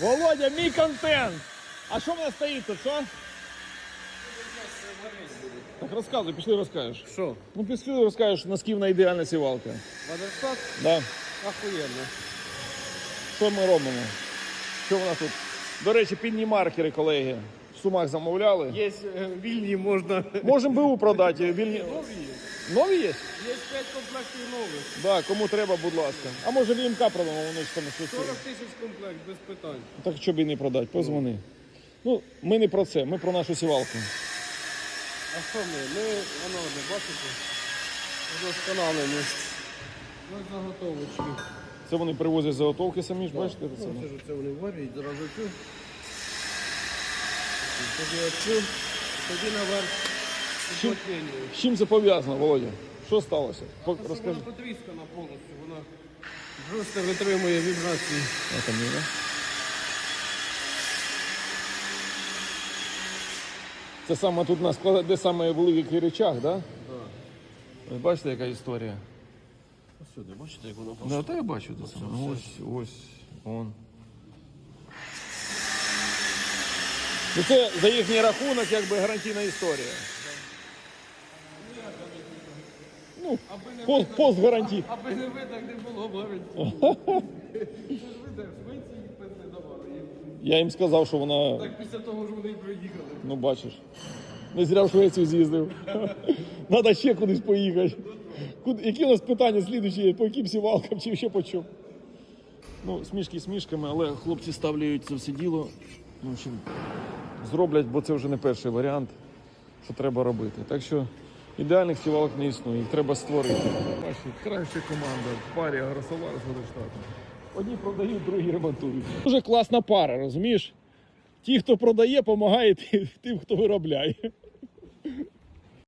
Володя, мій контент! А що в нас стоїть тут, що? Так розказуй, пішли розкажеш. Що? Ну пішли розкажеш, наскільки ідеальна сівалка. Водостат? Да. Охуєнно. Що ми робимо? Що в нас тут? До речі, підні маркери, колеги. Сумах замовляли. Є е, вільні, можна. Можемо БУ продати. Вільні... Нові є. Нові є? Є 5 комплектів нових. Да, кому треба, будь ласка. А може ВМК продамо, воно ж там щось. 40 тисяч комплект, без питань. Так що б і не продати, позвони. Ну, ми не про це, ми про нашу сівалку. А що ми? Ми, воно, не бачите? Удосконаленість. Ось заготовочки. Це вони привозять заготовки самі ж, бачите? Це, Ну, це ж це вони варять, зразу. Тоді оцю, тоді наверх Чим? З чим це пов'язано, Володя? Що сталося? По- Розкажи. Вона потріскана повністю, вона просто витримує вібрації. А, там є, да? Це саме тут у нас де саме великий речах, так? Да? Ви Бачите, яка історія? Ось сюди, бачите, як воно Да, та я бачу це саме. Ну, Ось, ось, он. Ну це за їхній рахунок якби гарантійна історія. Ну, пост, постгарантій. Аби не ви, так не було б гарантії. Я їм сказав, що вона, Так після того ж вони й приїхали. ну бачиш, не зря в Швецію з'їздив. Треба ще кудись поїхати. Куди, які у нас питання слідуючі, по яким сівалкам чи ще по чому? Ну, смішки смішками, але хлопці ставляють це все діло. Ну, в общем, зроблять, бо це вже не перший варіант, що треба робити. Так що ідеальних сівалок не існує, їх треба створити. Ваші краща команда в парі Агросовар з Водоштатом. Одні продають, другі ремонтують. Дуже класна пара, розумієш? Ті, хто продає, допомагає тим, хто виробляє.